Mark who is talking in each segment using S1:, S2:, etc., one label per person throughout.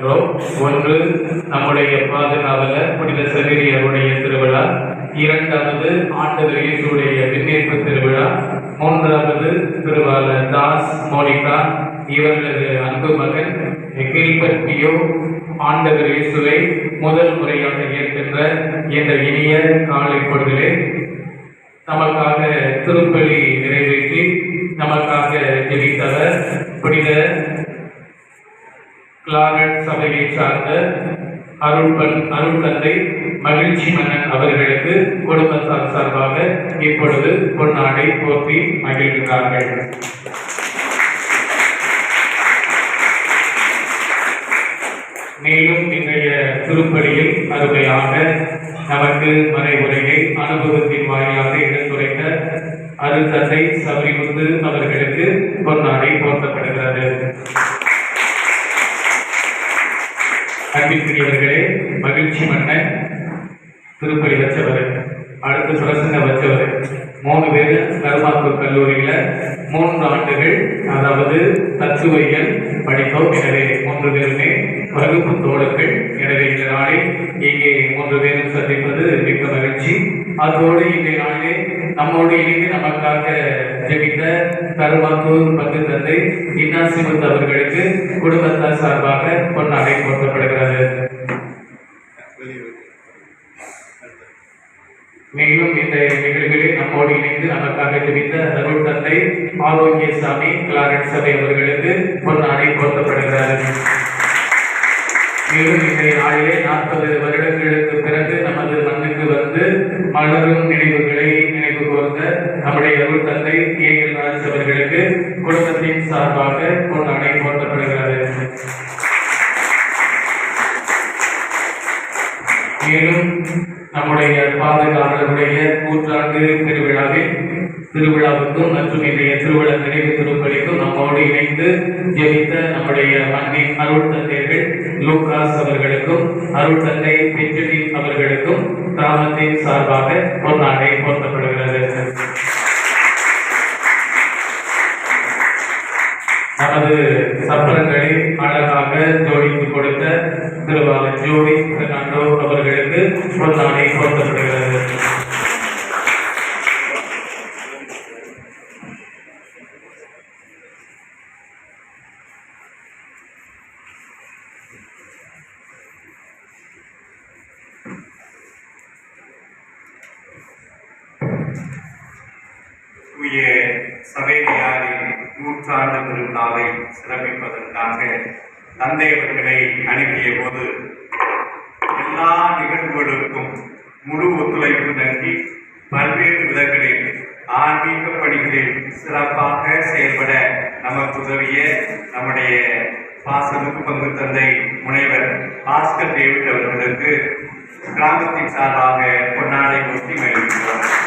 S1: ஒன்று நம்முடைய பாதுகாவலர் புனித சவேரியருடைய திருவிழா. இரண்டாவது ஆண்டவர் இயேசுடைய விண்ணேற்பு திருவிழா. மூன்றாவது திருவாளர் தாஸ் மோனிகா இவர்களது அன்பு மகன் கில்பர்ட் ஆண்டவர் இயேசுவை முதல் முறையாக ஏற்கின்ற இந்த இனிய காலை பொழுதிலே நமக்காக திருப்பலி நிறைவேற்றி நமக்காக ஜெபித்தவர் புனித கிளாரட் சபையை சார்ந்த அருள் அருள் தந்தை மகிழ்ச்சி மன்னன் அவர்களுக்கு குடும்பத்தார் சார்பாக இப்பொழுது பொன்னாடை போற்றி மகிழ்கிறார்கள். மேலும் இன்றைய திருப்பலியில் அருமையாக நமக்கு மறைவுரையை அனுபவத்தின் வாயிலாக எடுத்துரைத்த அருத்தந்தை சபரிமுத்து அவர்களுக்கு பொன்னாடை போர்த்தப்படுகிறது அன்பிற்குரியவர்களே மகிழ்ச்சி மன்னன் திருப்பலி வச்சவர் அடுத்து பிரசங்க வச்சவர் மூணு பேர் கருமாத்தூர் கல்லூரியில மூன்று ஆண்டுகள் அதாவது தத்துவையல் படித்தோம். எனவே மூன்று பேருமே வகுப்பு தோழர்கள். எனவே இந்த நாளில் இங்கே மூன்று பேரும் சந்திப்பது மிக்க மகிழ்ச்சி. அதோடு இன்றைய நாளிலே நம்மோடு இணைந்து நமக்காக ஜெபித்த கருமாத்தூர் பங்கு தந்தை இன்னாசிமுத்து அவர்களுக்கு குடும்பத்தார் சார்பாக பொன்னாடை போர்த்தப்படுகிறது மேலும் இந்த நிகழ்வுகளில் நம்மோடு இணைந்து நமக்காக தெரிவித்த அருள் தந்தை ஆரோக்கிய சாமி கிளாரன்ஸ் சபை அவர்களுக்கு பொன்னாடை போர்த்தப்படுகிறது மேலும் இன்றைய நாளிலே நாற்பது வருடங்களுக்கு பிறகு நமது மண்ணுக்கு வந்து மலரும் நினைவுகளை நினைவு கூர்ந்த நம்முடைய அருள் தந்தை ஏ. எல். ராஜ் அவர்களுக்கு குடும்பத்தின் சார்பாக கொண்டாடை போற்றப்படுகிறது. மேலும் நம்முடைய பாதுகாவலருடைய நூற்றாண்டு திருவிழாவில் திருவிழாவுக்கும் மற்றும் இன்றைய திருவிழா நினைவு திருப்பலிக்கும் நம்மோடு இணைந்து ஜெயித்த நம்முடைய அன்னை அருள் தந்தைகள் லூகாஸ் அவர்களுக்கும் அருள் தந்தை பெஞ்சமின் அவர்களுக்கும் கிராமத்தின் சார்பாக பொன்னாடை போர்த்தப்படுகிறது. நமது சப்பரங்களை அழகாக ஜோடித்து கொடுத்த திருவாளர் ஜோடி பெர்னாண்டோ அவர்களுக்கு பொன்னாடை போர்த்தப்படுகிறது.
S2: தூய சவேரியாரின் நூற்றாண்டு திருநாளை சிறப்பிப்பதற்காக தந்தை அவர்களை அனுப்பிய போது எல்லா நிகழ்வுகளுக்கும் முழு ஒத்துழைப்பு நல்கி பல்வேறு விதங்களில் ஆன்மீக பணிகளில் சிறப்பாக செயல்பட நமக்கு உதவிய நம்முடைய பாசனுக்கு பங்கு தந்தை முனைவர் பாஸ்கர் டேவிட் அவர்களுக்கு கிராமத்தின் சார்பாக பொன்னாடை ஊட்டி மகிழ்கிறோம்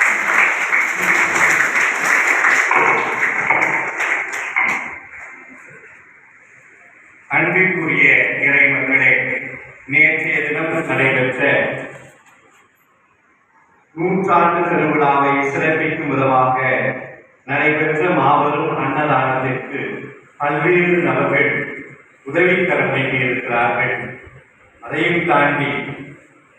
S2: நூற்றாண்டு திருவிழாவை சிறப்பிக்கும் விதமாக நடைபெற்ற மாபெரும் அன்னதானத்திற்கு பல்வேறு நபர்கள் உதவிக்கரம் இருக்கிறார்கள். அதையும் தாண்டி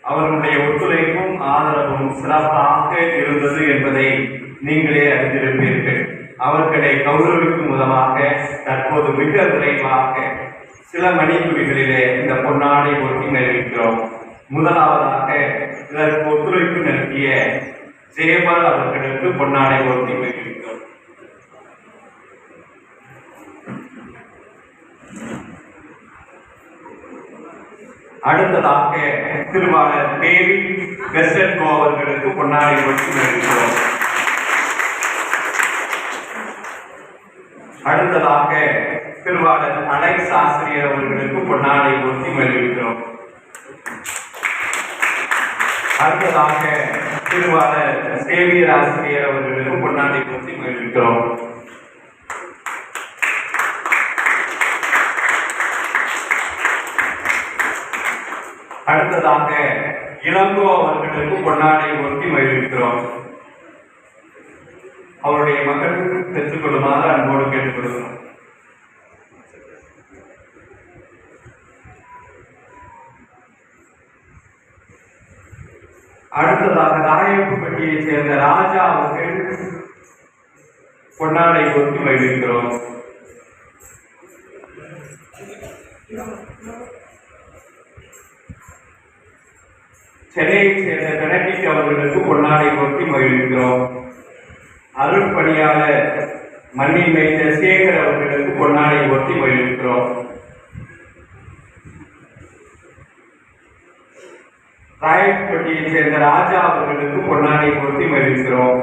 S2: அவர்களுடைய ஒத்துழைப்பும் ஆதரவும் சிறப்பாக இருந்தது என்பதை நீங்களே அறிந்திருப்பீர்கள். அவர்களை கௌரவிக்கும் விதமாக தற்போது மிக விரைவாக சில மணித்துளிகளிலே இந்த பொன்னாடை ஒட்டி நிறைவேற்றோம் முதலாவதாக இதற்கு ஒத்துழைப்பு நல்கிய ஜெயபால் அவர்களுக்கு பொன்னாடை ஒட்டி நிறைவேற்றோம் அடுத்ததாக திருவாளர் தேவி வெஸ்டர்கோ அவர்களுக்கு பொன்னாடை ஒட்டி நிறைவேற்றோம் அடுத்ததாக திருவாளர் அலை ஆசிரியர் அவர்களுக்கு பொன்னாடை ஒட்டி மகிழ்கிறோம் அடுத்ததாக திருவாளர் சேவியர் ஆசிரியர் அவர்களுக்கு பொன்னாடை பற்றி மகிழ்கிறோம் அடுத்ததாக இளங்கோ அவர்களுக்கு பொன்னாடை ஒட்டி மகிழ்விக்கிறோம் அவருடைய மகள் பெற்றுக்கொள்ளுமாறு அன்போடு கேட்டுக்கொள்கிறோம். அடுத்ததாக ராயப்பட்டியைச் சேர்ந்த ராஜா அவர்கள் பொன்னாடை ஒட்டி வைத்திருக்கிறோம். சென்னையைச் சேர்ந்த பெனடிக் அவர்களுக்கு பொன்னாடை ஒட்டி மகிழ்கிறோம் அருட்பணியாளர் மண்ணின் வைத்த சேகர் அவர்களுக்கு பொன்னாடை ஒட்டி மகிழ்கிறோம் ராயப்பட்டியைச் சேர்ந்த ராஜா அவர்களுக்கு பொன்னாடை ஒட்டி மகிழ்கிறோம்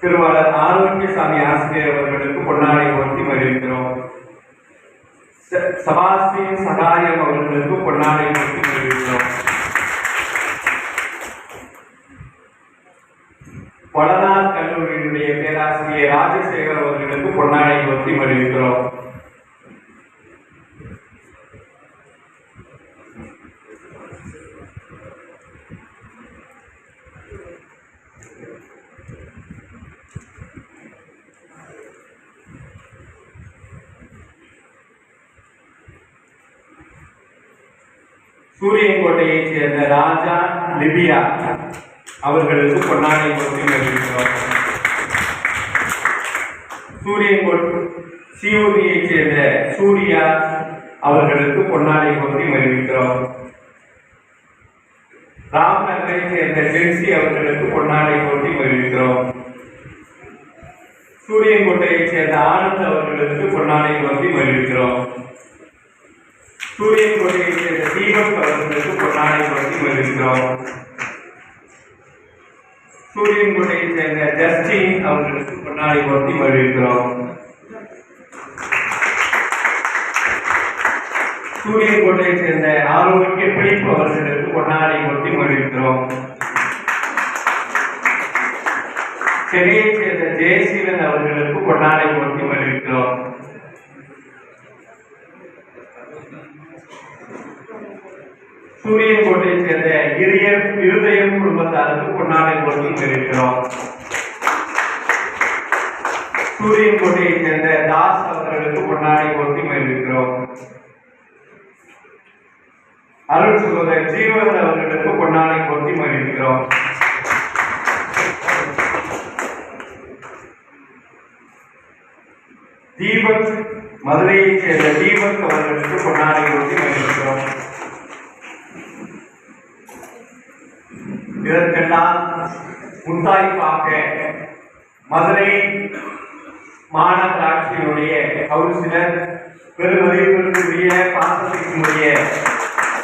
S2: திருவாளர் ஆரோக்கியசாமி ஆசிரியர் அவர்களுக்கு பொன்னாடை ஒட்டி மகிழ்கிறோம் ச- சகாயம் அவர்களுக்கு பொன்னாடை ஒட்டி மகிழ்கிறோம் வளநாள் கல்லூரியினுடைய பேராசிரியர் ராஜசேகர் அவர்களுக்கு பொன்னாடை ஒத்தி மகிழ்கிறோம் சூரியன்கோட்டையைச் சேர்ந்த ராஜா லிபியா அவர்களுக்கு பொன்னாடை கொடுத்து மகிழ்கிறோம் சூரியன்கோட்டை சியூரியைச் சேர்ந்த சூர்யா அவர்களுக்கு பொன்னாடை ஒத்தி மகிழ்கிறோம் ராம்நகரைச் சேர்ந்த ஜென்சி அவர்களுக்கு பொன்னாடை போட்டி மகிழ்கிறோம் சூரியன்கோட்டையைச் சேர்ந்த ஆனந்த் அவர்களுக்கு பொன்னாடை ஒத்தி மகிழ்கிறோம் சூரியன் கொடியை சேர்ந்த தீபக் அவர்களுக்கு பொன்னாடை கொடுத்து வருகிறோம் சூரியன் கோட்டையை சேர்ந்த ஜஸ்டின் அவர்களுக்கு பொன்னாடை பற்றி வருகிறோம் சூரியன் கோட்டையை சேர்ந்த ஆரோக்கிய பிடிப்பு அவர்களுக்கு பொன்னாடை பற்றி வருகிறோம் சென்னையை சேர்ந்த ஜெயசீலன் அவர்களுக்கு பொன்னாடை பற்றி வருகிறோம் சூரியன் கோட்டையை சேர்ந்த இரிய இருதயம் குடும்பத்தாருக்கு பொன்னாடை போட்டி பெறுகிறோம் சூரியன் கோட்டையை சேர்ந்த தாஸ் அவர்களுக்கு பொன்னாடை போட்டி பெறுகிறோம் அருள் சகோதரர் ஜீவன் அவர்களுக்கு பொன்னாடை போட்டி மகிழ்கிறோம் தீபக் மதுரையைச் சேர்ந்த தீபக் அவர்களுக்கு பொன்னாடை போட்டி மகிழ்கிறோம் இதற்கெல்லாம் முத்தாய்ப்பாக மதுரை மாநகராட்சியினுடைய கவுன்சிலர் பெருமதிப்பிற்குரிய பாசத்திற்குரிய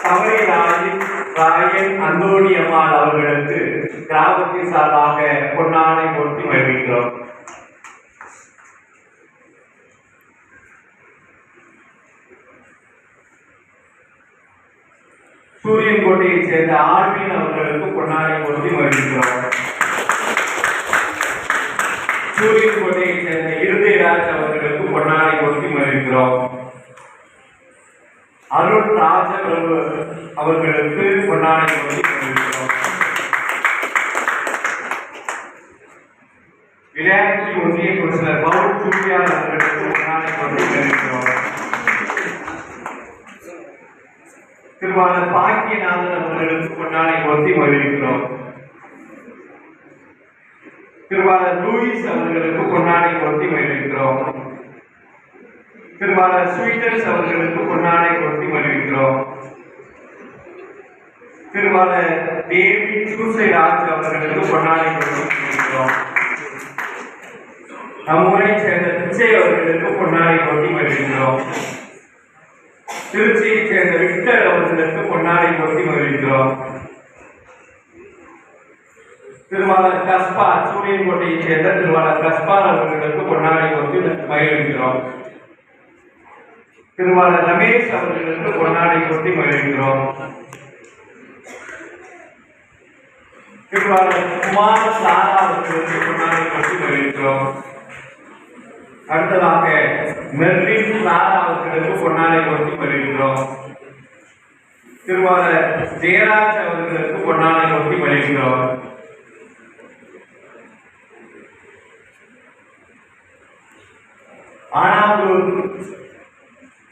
S2: சபரி ராயின் ராயன் அந்தோணி அம்மாள் அவர்களுக்கு கிராமத்தின் சார்பாக பொன்னாடை போட்டி மகிழ்கிறோம் சூரியன் கோட்டையை சேர்ந்த ஆர்வின் அவர்களுக்கு பொன்னாடை போட்டி வருகின்றோம் சூரியன் கோட்டையை சேர்ந்த இருதயராஜ் அவர்களுக்கு பொன்னாடை போட்டி மகிழ்கிறோம் அருண் ராஜ அவர்களுக்கு பொன்னாடை போட்டி மகிழ்கிறோம் விளையாட்டு ஒன்றிய குழுவினர் பவுல் சூர்யான் திருவாளர் பாக்கியநாதன் அவர்களுக்கு பொன்னாடை ஒத்தி மகிழ்கிறோம் திருவாளர் லூயிஸ் அவர்களுக்கு பொன்னாடை ஒத்தி மகிழ்கிறோம் திருவாளர் ஸ்வீட்டர்ஸ் அவர்களுக்கு பொன்னாடை ஒத்தி மகிழ்கிறோம் திருவாளர் தேவி சூசை ராஜ் அவர்களுக்கு பொன்னாடை ஒத்தி மகிழ்கிறோம் நம் ஊரை சேர்ந்த பிச்சை அவர்களுக்கு பொன்னாடை ஒத்தி மகிழ்கிறோம் திருச்சியைச் சேர்ந்த விக்டர் அவர்களுக்கு பொன்னாடை போட்டி மகிழ்கிறோம் திருவாளர் கஸ்பா சூரியன்கோட்டையைச் சேர்ந்த திருவாளர் கஸ்பார் அவர்களுக்கு பொன்னாடை போட்டி மகிழ்கிறோம் திருவாளர் ரமேஷ் அவர்களுக்கு பொன்னாடை போட்டி மகிழ்கிறோம் திருவாளர் குமார் சாரா அவர்களுக்கு பொன்னாடை போட்டி மகிழ்கிறோம் அடுத்ததாக மெர்லின் சார் அவர்களுக்கு பொன்னாடை கொடுத்து வருகிறோம் திருவாளர் ஜெயராஜ் அவர்களுக்கு பொன்னாடை கொடுத்து வருகிறோம் ஆனாவூர்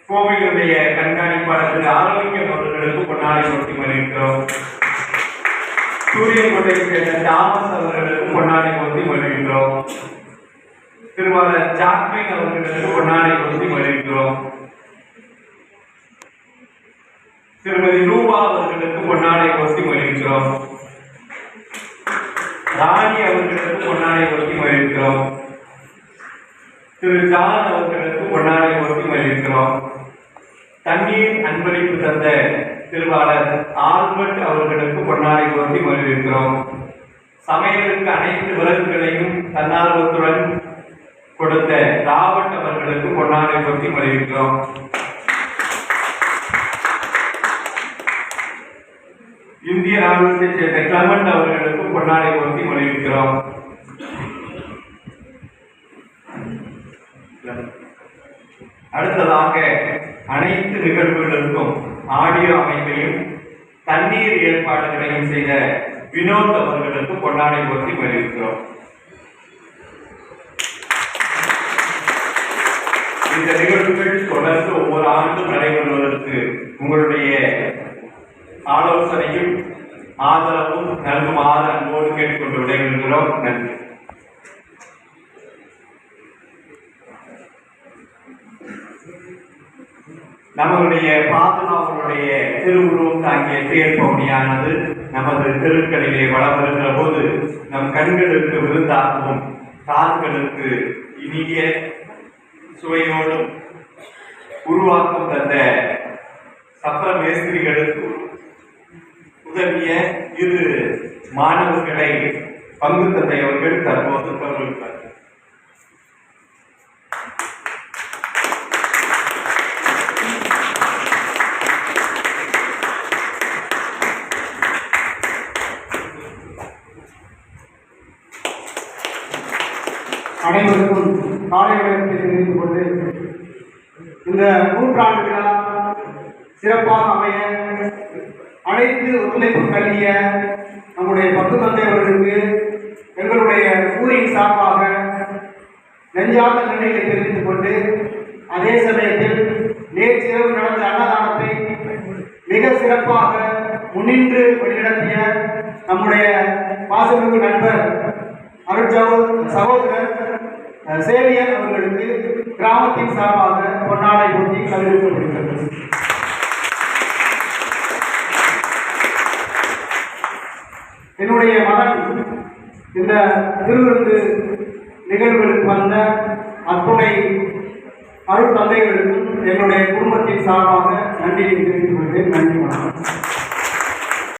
S2: கோவிலுடைய கண்காணிப்பாளர் திரு ஆரோக்கியம் அவர்களுக்கு பொன்னாடை போட்டி வருகிறோம் கொண்டை சேர்ந்த தாமஸ் அவர்களுக்கு பொன்னாடை கொடுத்து வருகின்றோம் திருவாளர் ஜாக்மின் அவர்களுக்கு பொன்னாடை போர்த்தி வருகிறோம் திருமதி ரூபா அவர்களுக்கு பொன்னாடை போர்த்தி மகிழ்கிறோம். ராணி அவர்களுக்கு பொன்னாடை போர்த்தி மகிழ்கிறோம். திரு ஜான் அவர்களுக்கு பொன்னாடை போர்த்தி மகிழ்கிறோம். தண்ணீர் அன்பளிப்பு தந்த திருவாளர் ஆல்பர்ட் அவர்களுக்கு பொன்னாடை போர்த்தி மகிழ்கிறோம். சமையலுக்கு அனைத்து விலங்குகளையும் தன்னார்வத்துடன் கொடுத்த ராபர்ட் அவர்களுக்கு பொன்னாடை பற்றி வருகின்றோம் இந்திய ராணுவத்தைச் சேர்ந்த கிளமண்ட் அவர்களுக்கு பொன்னாடை போர்த்தி மகிழ்கிறோம் அடுத்ததாக அனைத்து நிகழ்வுகளுக்கும் ஆடியோ அமைப்பையும் தண்ணீர் ஏற்பாடுகளையும் செய்த வினோத் அவர்களுக்கு பொன்னாடை போர்த்தி மகிழ்கிறோம் இந்த நிகழ்வுகள் தொடர்ந்து ஒவ்வொரு ஆண்டும் நடைபெறுவதற்கு உங்களுடைய ஆலோசனையும் ஆதரவும் நல்குமாறு அன்போடு கேட்டுக்கொண்டு விடைபெறுகிறோம். நன்றி. நம்மளுடைய பாதுகாவலுடைய திருவுருவம் தாங்கிய செயற்பவனியானது நமது தெருக்களிலே வளம் வருகிற போது நம் கண்களுக்கு விருந்தாகவும் காதுகளுக்கு இனிய சுவையோடும் உருவாக்கம் தந்த சப்பர மேஸ்திரிகளுக்கு உதவிய இரு மாணவர்களை பங்கு தந்தையவர்கள் தற்போது கௌரவிப்பார்
S3: அனைவருக்கும் காலை வணக்கத்தை தெரிவித்துக் கொண்டு இந்த நூற்றாண்டு சிறப்பாக அமைய அனைத்து ஒத்துழைப்பு கல்விய நம்முடைய பத்து தந்தையவர்களுக்கு எங்களுடைய ஊரின் சார்பாக நெஞ்சார்ந்த நன்றிகளை தெரிவித்துக் கொண்டு அதே சமயத்தில் நேற்றிரவு நடந்த அன்னதானத்தை மிக சிறப்பாக முன்னின்று வழிநடத்திய நம்முடைய பாசமிகு நண்பர் அருட்சகோ சகோதரர் சேவியர் அவர்களுக்கு கிராமத்தின் சார்பாக பொன்னாடை போட்டி கௌரவிக்கப்படுகிறது என்னுடைய மகன் இந்த திருவிருந்து நிகழ்வுகளுக்கு வந்த அத்துணை அருள் தந்தைகளுக்கும் என்னுடைய குடும்பத்தின் சார்பாக நன்றியை தெரிவித்துக்